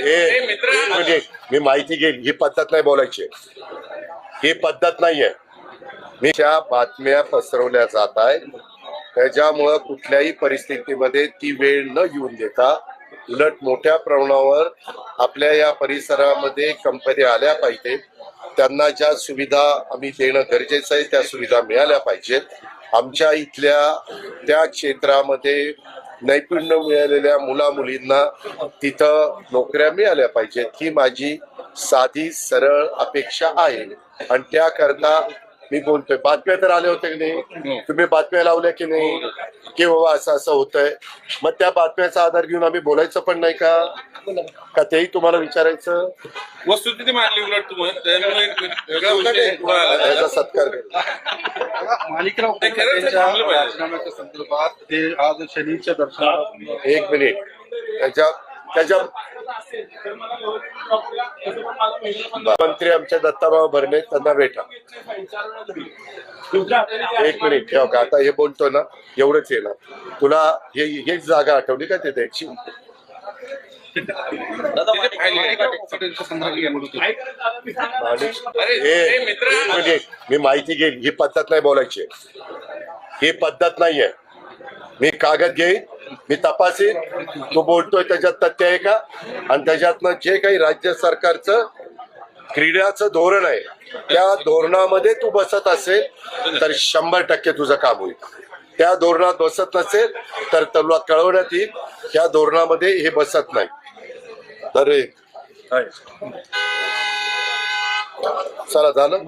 हे म्हणजे मी माहिती घेईन. ही पद्धत नाही बोलायची. ही पद्धत नाहीये. मी ज्या बातम्या पसरवल्या जात आहेत त्याच्यामुळं कुठल्याही परिस्थितीमध्ये ती वेळ न येऊन देता उलट मोठ्या प्रमाणावर आपल्या या परिसरामध्ये कंपन्या आल्या पाहिजेत त्यांना ज्या सुविधा आम्ही देणं गरजेचं आहे त्या सुविधा मिळाल्या पाहिजेत. आमच्या इथल्या त्या क्षेत्रामध्ये नैपुण्य मिळालेल्या मुला मुलींना तिथं नोकऱ्या मिळाल्या पाहिजेत. ही माझी साधी सरळ अपेक्षा आहे. आणि त्याकरता मी बोलतोय. बातम्या तर आल्या होत्या की नाही? तुम्ही बातम्या लावल्या की नाही? की बाबा असं असं होतंय. मग त्या बातम्याचा आधार घेऊन आम्ही बोलायचं पण नाही का? का तेही तुम्हाला विचारायचं? वस्तुस्थिती मांडली उलट तुम्ही. सत्कार थांबलं पाहिजे. राजीनाम्याच्या संदर्भात ते आज शनीच्या दर्शनाला एक मिनिट. त्याच्या त्याच्या मंत्री आमच्या दत्ताभाऊ भरणे त्यांना भेटा. एक मिनिट ठेव का? आता हे बोलतो ना एवढंच ना तुला हे हेच जागा आठवली का तिथे? मी माहिती घेईन ही पद्धत नाही बोलायची. ही पद्धत नाहीये. मी कागद घेईन मी तपासीन. तू बोलतोय त्याच्यात तथ्य आहे का? आणि त्याच्यातनं जे काही राज्य सरकारचं क्रीडाचं धोरण आहे त्या धोरणामध्ये तू बसत असेल तर शंभर टक्के तुझं काम होईल. त्या धोरणात बसत नसेल तर तुला कळवण्यात येईल. त्या धोरणामध्ये हे बसत नाही. तर चला झालं?